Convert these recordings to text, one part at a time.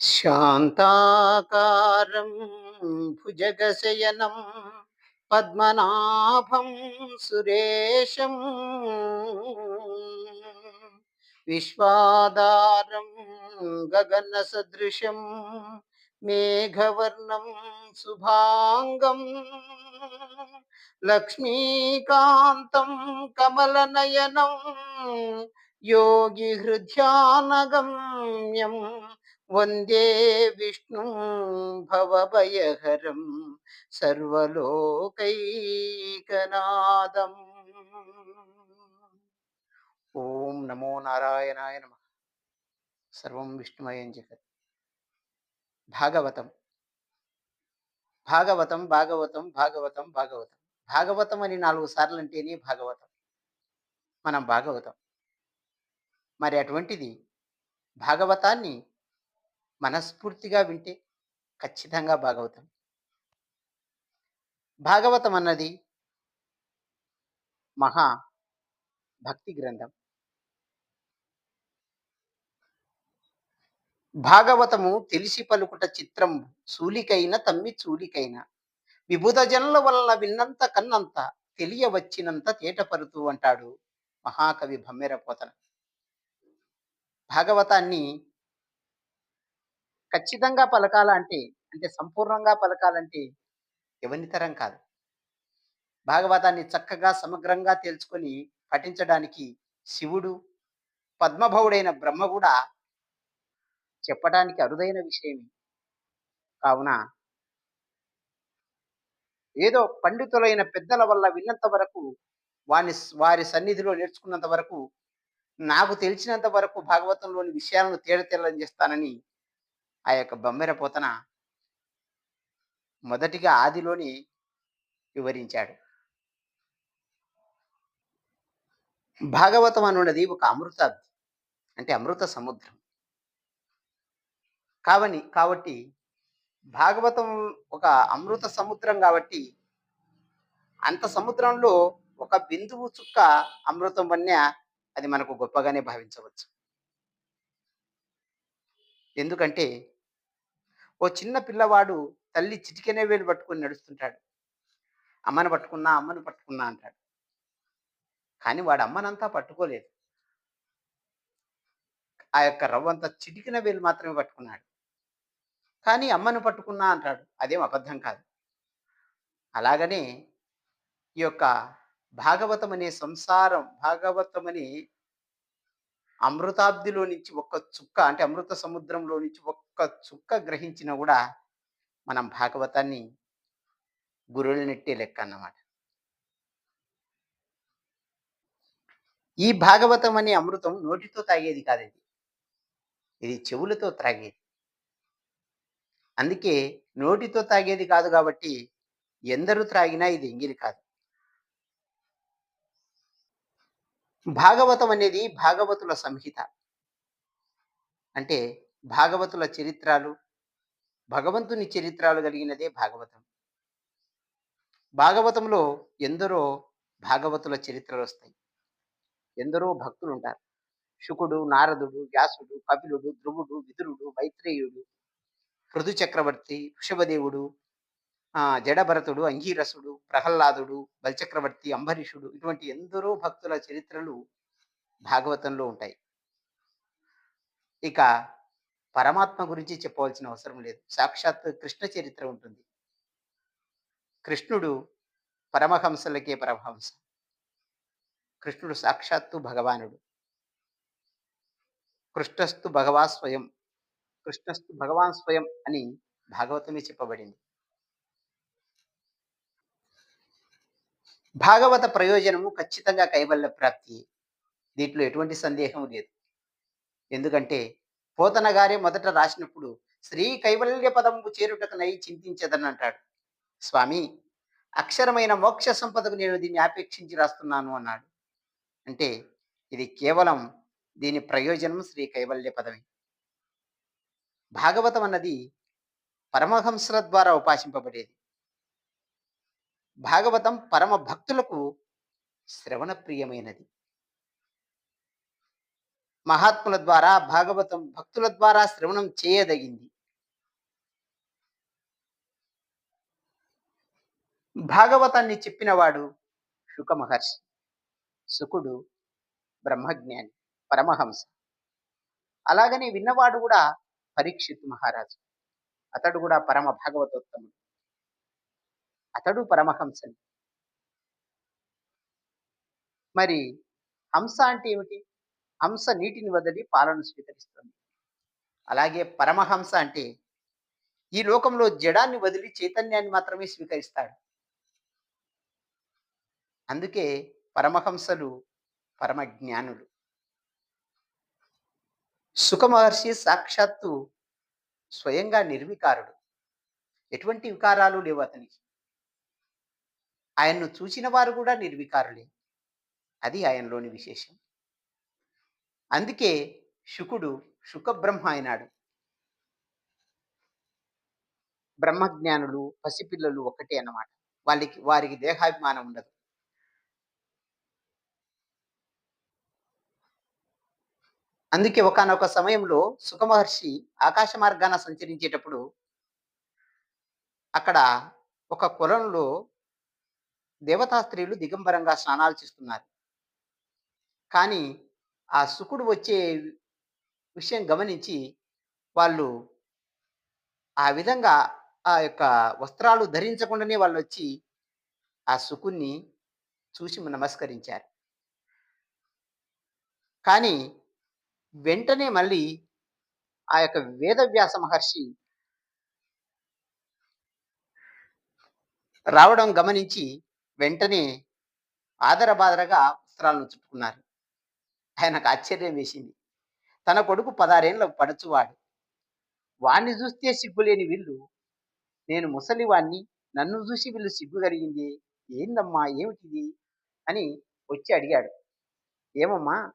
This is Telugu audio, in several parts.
शान्ताकारं भुजगशयनं पद्मनाभं सुरेशम् विश्वादारं गगनसदृशं मेघवर्णं शुभाङ्गम् लक्ष्मीकान्तं कमलनयनं योगिहृध्यानगम्यम् యోగి హృద్యానగమ్యం వందే విష్ణు భవభయహరం సర్వలోకైకనాదం ఓం నమో నారాయణాయ నమ సర్వం విష్ణుమయం జగత్ భాగవతం భాగవతం భాగవతం భాగవతం భాగవతం భాగవతం అని నాలుగు సార్లు అంటేనే భాగవతం. మనం భాగవతం. మరి అటువంటిది భాగవతాన్ని మనస్ఫూర్తిగా వింటే ఖచ్చితంగా భాగవతం. భాగవతం అన్నది మహా భక్తి గ్రంథం. భాగవతము తెలిసి పలుకుట చిత్రం సూలికైన తమ్మి చూలికైన విభుధ జనుల వలన విన్నంత కన్నంత తెలియవచ్చినంత తేటపరుతూ అంటాడు మహాకవి భమ్మెరపోతన భాగవతాన్ని ఖచ్చితంగా పలకాలంటే అంటే సంపూర్ణంగా పలకాలంటే ఎవరి తరం కాదు. భాగవతాన్ని చక్కగా సమగ్రంగా తేల్చుకొని పఠించడానికి శివుడు పద్మభవుడైన బ్రహ్మ కూడా చెప్పడానికి అరుదైన విషయమే. కావున ఏదో పండితులైన పెద్దల వల్ల విన్నంత వరకు వాని వారి సన్నిధిలో నేర్చుకున్నంత వరకు నాకు తెలిసినంత వరకు భాగవతంలోని విషయాలను తేడతెల్లం చేస్తానని ఆ యొక్క బొమ్మెర పోతన మొదటిగా ఆదిలోని వివరించాడు. భాగవతం అనున్నది ఒక అమృత అంటే అమృత సముద్రం. కావని కాబట్టి భాగవతం ఒక అమృత సముద్రం కాబట్టి అంత సముద్రంలో ఒక బిందువు చుక్క అమృతం వన్య అది మనకు గొప్పగానే భావించవచ్చు. ఎందుకంటే ఓ చిన్న పిల్లవాడు తల్లి చిటికెనే వేలు పట్టుకొని నడుస్తుంటాడు. అమ్మను పట్టుకున్నా అమ్మను పట్టుకున్నా అంటాడు. కానీ వాడు అమ్మనంతా పట్టుకోలేదు. ఆ యొక్క రవ్వంతా చిటికిన వేలు మాత్రమే పట్టుకున్నాడు. కానీ అమ్మను పట్టుకున్నా అంటాడు. అదేం అబద్ధం కాదు. అలాగనే ఈ యొక్క భాగవతం అనే సంసారం భాగవతం అనే అమృతాబ్దిలో నుంచి ఒక్క చుక్క అంటే అమృత సముద్రంలో నుంచి ఒక్క చుక్క గ్రహించినా కూడా మనం భాగవతాన్ని గురువులు నెట్టే లెక్క అన్నమాట. ఈ భాగవతం అనే అమృతం నోటితో తాగేది కాదు ఇది ఇది చెవులతో త్రాగేది. అందుకే నోటితో తాగేది కాదు కాబట్టి ఎందరు త్రాగినా ఇది ఎంగిలి కాదు. భాగవతం అనేది భాగవతుల సంహిత. అంటే భాగవతుల చరిత్రలు భగవంతుని చరిత్రలు కలిగినదే భాగవతం. భాగవతంలో ఎందరో భాగవతుల చరిత్రలు వస్తాయి. ఎందరో భక్తులు ఉంటారు శుకుడు నారదుడు వ్యాసుడు కపిలుడు ధ్రువుడు విదురుడు మైత్రేయుడు పృథు చక్రవర్తి వృషభదేవుడు జడభరతుడు అంగీరసుడు ప్రహ్లాదుడు బలచక్రవర్తి అంబరీషుడు ఇటువంటి ఎందరో భక్తుల చరిత్రలు భాగవతంలో ఉంటాయి. ఇక పరమాత్మ గురించి చెప్పవలసిన అవసరం లేదు. సాక్షాత్ కృష్ణ చరిత్ర ఉంటుంది. కృష్ణుడు పరమహంసలకే పరమహంస. కృష్ణుడు సాక్షాత్తు భగవానుడు. కృష్ణస్తు భగవా స్వయం. కృష్ణస్తు భగవాన్ స్వయం అని భాగవతమే చెప్పబడింది. భాగవత ప్రయోజనము ఖచ్చితంగా కైవల్య ప్రాప్తి. దీంట్లో ఎటువంటి సందేహం లేదు. ఎందుకంటే పోతన గారే మొదట రాసినప్పుడు శ్రీ కైవల్య పదము చేరుటకునై చింతించదని అంటాడు స్వామి అక్షరమైన మోక్ష సంపదకు నేను దీన్ని ఆపేక్షించి రాస్తున్నాను అన్నాడు. అంటే ఇది కేవలం దీని ప్రయోజనం శ్రీ కైవల్య పదవి. భాగవతం అన్నది పరమహంసల ద్వారా ఉపాసింపబడేది. భాగవతం పరమ భక్తులకు శ్రవణ ప్రియమైనది మహాత్ముల ద్వారా భాగవతం భక్తుల ద్వారా శ్రవణం చేయదగింది. భాగవతాన్ని చెప్పినవాడు శుక మహర్షి శుకుడు బ్రహ్మజ్ఞాని పరమహంస. అలాగనే విన్నవాడు కూడా పరీక్షిత్ మహారాజు. అతడు కూడా పరమ భాగవతోత్తముడు. అతడు పరమహంసని మరి హంస అంటే ఏమిటి? హంస నీటిని వదిలి పాలను స్వీకరిస్తుంది. అలాగే పరమహంస అంటే ఈ లోకంలో జడాన్ని వదిలి చైతన్యాన్ని మాత్రమే స్వీకరిస్తాడు. అందుకే పరమహంసలు పరమ జ్ఞానులు. సుఖమహర్షి సాక్షాత్తు స్వయంగా నిర్వికారుడు. ఎటువంటి వికారాలు లేవు అతనికి. ఆయన్ను చూసిన వారు కూడా నిర్వికారులే. అది ఆయనలోని విశేషం. అందుకే శుకుడు శుకబ్రహ్మ అయినాడు. బ్రహ్మజ్ఞానులు పసిపిల్లలు ఒకటే అన్నమాట. వాళ్ళకి వారికి దేహాభిమానం ఉండదు. అందుకే ఒకానొక సమయంలో సుఖమహర్షి ఆకాశ మార్గాన సంచరించేటప్పుడు అక్కడ ఒక కులంలో దేవతా స్త్రీలు దిగంబరంగా స్నానాలు చేస్తున్నారు. కానీ ఆ శుకుడు వచ్చే విషయం గమనించి వాళ్ళు ఆ విధంగా ఆ యొక్క వస్త్రాలు ధరించకుండానే వాళ్ళు వచ్చి ఆ శుకుణ్ణి చూసి నమస్కరించారు. కానీ వెంటనే మళ్ళీ ఆ యొక్క వేదవ్యాస మహర్షి రావడం గమనించి వెంటనే ఆదరబాదరగా వస్త్రాలను చుట్టుకున్నారు. ఆయనకు ఆశ్చర్యం వేసింది. తన కొడుకు పదారేళ్ళ పడుచువాడు వాణ్ణి చూస్తే సిగ్గులేని వీళ్ళు నేను ముసలివాణ్ణి నన్ను చూసి వీళ్ళు సిగ్గు కలిగింది. ఏందమ్మా ఏమిటిది? అని వచ్చి అడిగాడు. ఏమమ్మా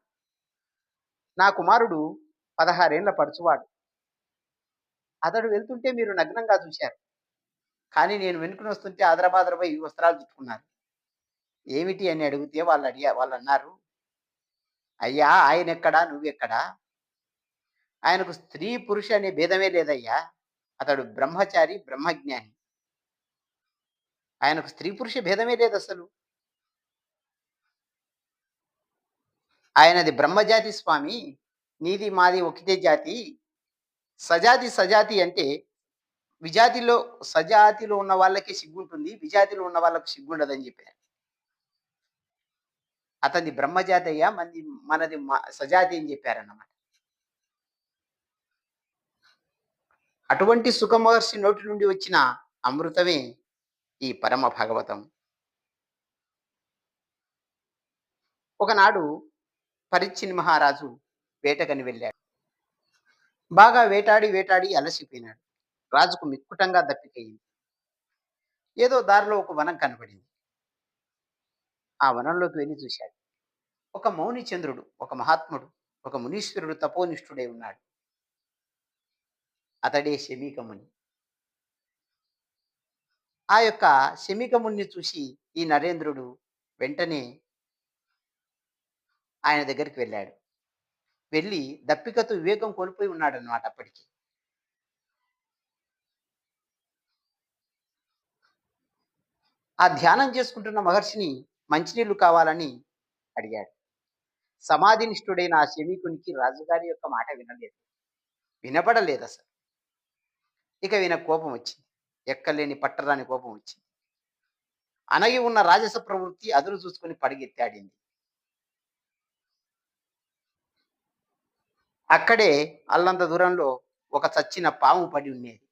నా కుమారుడు పదహారేళ్ళ పడుచువాడు అతడు వెళ్తుంటే మీరు నగ్నంగా చూశారు. కానీ నేను వెనుకని వస్తుంటే ఆదరబాదరపై వస్త్రాలు చుట్టుకున్నారు. ఏమిటి? అని అడిగితే వాళ్ళు అడిగా వాళ్ళు అన్నారు అయ్యా ఆయన ఎక్కడా నువ్వెక్కడా? ఆయనకు స్త్రీ పురుష అనే భేదమే లేదయ్యా. అతడు బ్రహ్మచారి బ్రహ్మజ్ఞాని. ఆయనకు స్త్రీ పురుష భేదమే లేదు అసలు ఆయనది బ్రహ్మజాతి స్వామి నీది మాది ఒకటే జాతి. సజాతి సజాతి అంటే విజాతిలో సజాతిలో ఉన్న వాళ్ళకి సిగ్గుంటుంది విజాతిలో ఉన్న వాళ్ళకి సిగ్గుండదని చెప్పారు. అతని బ్రహ్మజాతయ్య మంది మనది మ- సజాతి అని చెప్పారన్నమాట. అటువంటి సుఖమహర్షి నోటి నుండి వచ్చిన అమృతమే ఈ పరమ భాగవతం. ఒకనాడు పరిచ్చిన్ మహారాజు వేటకని వెళ్ళాడు. బాగా వేటాడి వేటాడి అలసిపోయినాడు. రాజుకు మిక్కుటంగా దప్పికయింది. ఏదో దారిలో ఒక వనం కనబడింది. ఆ వనంలోకి వెళ్ళి చూశాడు. ఒక మౌని చంద్రుడు ఒక మహాత్ముడు ఒక మునీశ్వరుడు తపోనిష్ఠుడై ఉన్నాడు. అతడే శమీకముని. ఆ యొక్క శమీకముని చూసి ఈ నరేంద్రుడు వెంటనే ఆయన దగ్గరికి వెళ్ళాడు. వెళ్ళి దప్పికతో వివేకం కోల్పోయి ఉన్నాడు అనమాట అప్పటికి. ఆ ధ్యానం చేసుకుంటున్న మహర్షిని మంచినీళ్ళు కావాలని అడిగాడు. సమాధినిష్ఠుడైన ఆ శమీకునికి రాజుగారి యొక్క మాట వినలేదు. వినపడలేదు అసలు. ఇక విన కోపం వచ్చింది. ఎక్కలేని పట్టరాని కోపం వచ్చింది. అనగి ఉన్న రాజస ప్రవృత్తి అదును చూసుకొని పడిగెత్తాడింది అక్కడే అల్లంత దూరంలో ఒక చచ్చిన పాము పడి ఉండేది.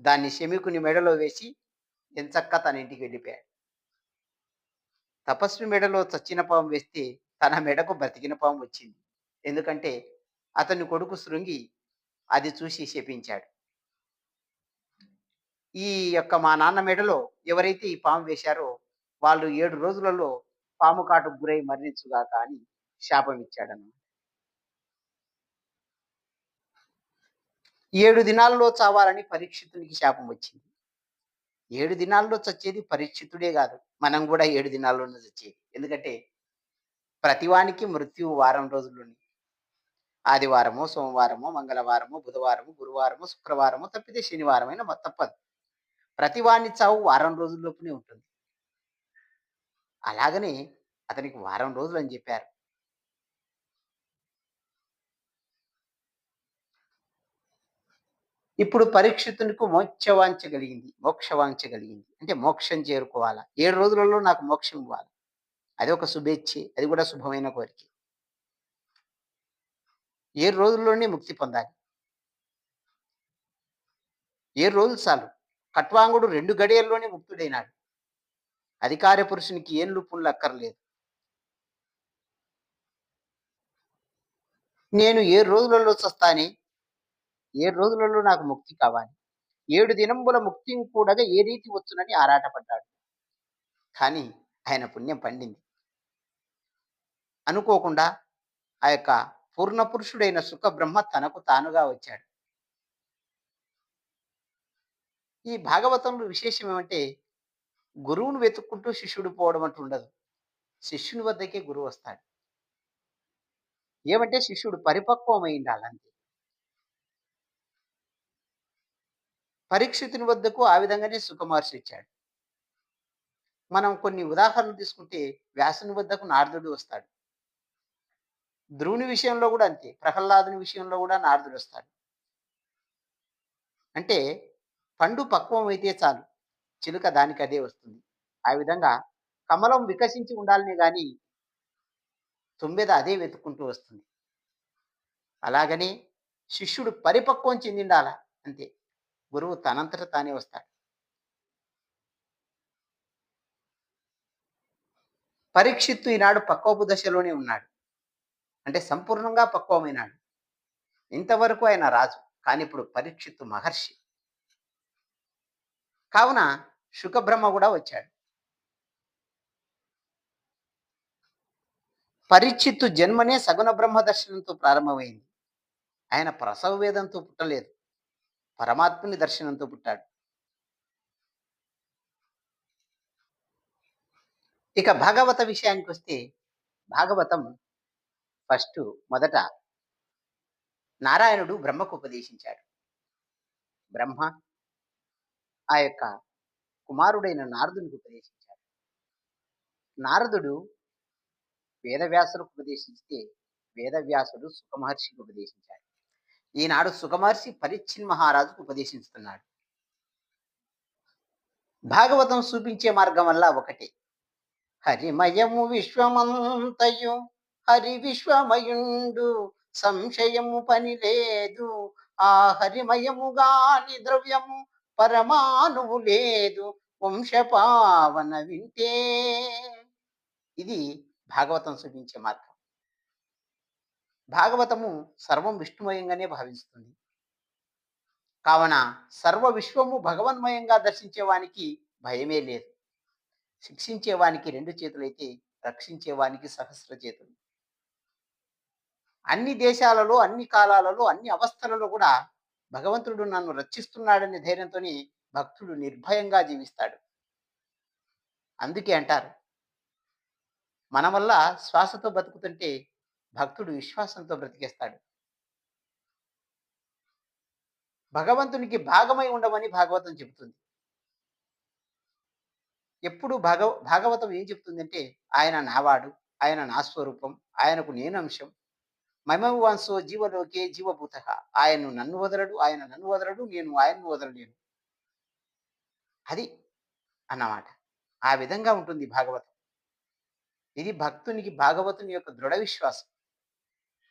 దాన్ని శమికుని మెడలో వేసి ఎంచక్క తన ఇంటికి వెళ్ళిపోయాడు. తపస్వి మెడలో చచ్చిన పాము వేస్తే తన మెడకు బ్రతికిన పాము వచ్చింది. ఎందుకంటే అతని కొడుకు శృంగి అది చూసి శపించాడు. ఈ యొక్క మా నాన్న మెడలో ఎవరైతే ఈ పాము వేశారో వాళ్ళు ఏడు రోజులలో పాము కాటుకు గురై మరణించుగాక అని శాపం ఇచ్చాడను ఏడు దినాల్లో చావాలని పరీక్షితునికి శాపం వచ్చింది. ఏడు దినాల్లో చచ్చేది పరీక్షితుడే కాదు మనం కూడా ఏడు దినాల్లోనే చచ్చేది ఎందుకంటే ప్రతివానికి మృత్యువు వారం రోజుల్లోని ఆదివారము సోమవారము మంగళవారము బుధవారము గురువారము శుక్రవారము తప్పితే శనివారమైనా తప్పదు. ప్రతివాని చావు వారం రోజుల్లోపునే ఉంటుంది. అలాగనే అతనికి వారం రోజులు అని చెప్పారు ఇప్పుడు పరీక్షితునికి మోక్షవాంఛ కలిగింది. మోక్షవాంఛ కలిగింది. అంటే మోక్షం చేరుకోవాలా. ఏడు రోజులలో నాకు మోక్షం ఇవ్వాలి. అది ఒక శుభేచ్ఛ అది కూడా శుభమైన కోరిక ఏడు రోజుల్లోనే ముక్తి పొందాలి. ఏడు రోజులు చాలు. కట్వాంగుడు రెండు గడియల్లోనే ముక్తుడైనాడు. అధికార పురుషునికి ఏం పుండ్లు అక్కర్లేదు. నేను ఏ రోజులలో చస్తానే. ఏడు రోజులలో నాకు ముక్తి కావాలి. ఏడు దినంబుల ముక్తి కూడా ఏ రీతి వచ్చునని ఆరాటపడ్డాడు. కానీ ఆయన పుణ్యం పండింది. అనుకోకుండా ఆ యొక్క పూర్ణ పురుషుడైన సుఖబ్రహ్మ తనకు తానుగా వచ్చాడు. ఈ భాగవతంలో విశేషం ఏమంటే గురువును వెతుక్కుంటూ శిష్యుడు పోవడం అంటూ ఉండదు. శిష్యుని వద్దకే గురువు వస్తాడు. ఏమంటే శిష్యుడు పరిపక్వమై ఉండాలంతే. పరీక్షితుని వద్దకు ఆ విధంగానే సుఖమహర్షి ఇచ్చాడు మనం కొన్ని ఉదాహరణలు తీసుకుంటే వ్యాసుని వద్దకు నారదుడు వస్తాడు. ధ్రువుని విషయంలో కూడా అంతే. ప్రహ్లాదుని విషయంలో కూడా నారదుడు వస్తాడు. అంటే పండు పక్వం అయితే చాలు. చిలుక దానికి అదే వస్తుంది. ఆ విధంగా కమలం వికసించి ఉండాలనే కానీ తుమ్మెద అదే వెతుక్కుంటూ వస్తుంది. అలాగనే శిష్యుడు పరిపక్వం చెందిండాల అంతే. గురువు తనంతట తానే వస్తాడు. పరీక్షిత్తు ఈనాడు పక్వపు దశలోనే ఉన్నాడు. అంటే సంపూర్ణంగా పక్వమైనాడు. ఇంతవరకు ఆయన రాజు. కానీ ఇప్పుడు పరీక్షిత్తు మహర్షి. కావున శుకబ్రహ్మ కూడా వచ్చాడు. పరీక్షిత్తు జన్మనే సగుణ బ్రహ్మ దర్శనంతో ప్రారంభమైంది. ఆయన ప్రసవ వేదంతో పుట్టలేదు. పరమాత్ముని దర్శనంతో పుట్టాడు. ఇక భాగవత విషయానికి వస్తే భాగవతం ఫస్ట్ మొదట నారాయణుడు బ్రహ్మకు ఉపదేశించాడు. బ్రహ్మ ఆ యొక్క కుమారుడైన నారదునికి ఉపదేశించాడు. నారదుడు వేదవ్యాసులకు ఉపదేశిస్తే వేదవ్యాసుడు సుఖమహర్షికి ఉపదేశించాడు. ఈనాడు సుఖమహర్షి పరిచ్ఛిన్ మహారాజుకు ఉపదేశిస్తున్నాడు. భాగవతం చూపించే మార్గం వల్ల ఒకటే. హరిమయము విశ్వమంతయు హరి విశ్వమయుండు సంశయము పని లేదు. ఆ హరిమయము గాని ద్రవ్యము పరమాణువు లేదు. వంశపావన వింటే ఇది భాగవతం చూపించే మార్గం. భాగవతము సర్వం విష్ణుమయంగానే భావిస్తుంది. కావున సర్వ విశ్వము భగవన్మయంగా దర్శించేవానికి భయమే లేదు. శిక్షించేవానికి రెండు చేతులైతే రక్షించేవానికి సహస్ర చేతులు. అన్ని దేశాలలో, అన్ని కాలాలలో, అన్ని అవస్థలలో కూడా భగవంతుడు నన్ను రక్షిస్తున్నాడనే ధైర్యంతోని భక్తుడు నిర్భయంగా జీవిస్తాడు. అందుకే అంటారు. మన వల్ల శ్వాసతో బతుకుతుంటే భక్తుడు విశ్వాసంతో బ్రతికేస్తాడు. భగవంతునికి భాగమై ఉండమని భాగవతం చెబుతుంది. ఎప్పుడు భాగవ భాగవతం ఏం చెప్తుందంటే ఆయన నావాడు, ఆయన నా స్వరూపం, ఆయనకు నేను అంశం మమవాంసో జీవలోకే జీవభూత ఆయన్ను నన్ను వదలడు, ఆయన నన్ను వదలడు, నేను ఆయన్ను వదలలేను. అది అన్నమాట. ఆ విధంగా ఉంటుంది భాగవతం. ఇది భక్తునికి భాగవతుని యొక్క దృఢ విశ్వాసం.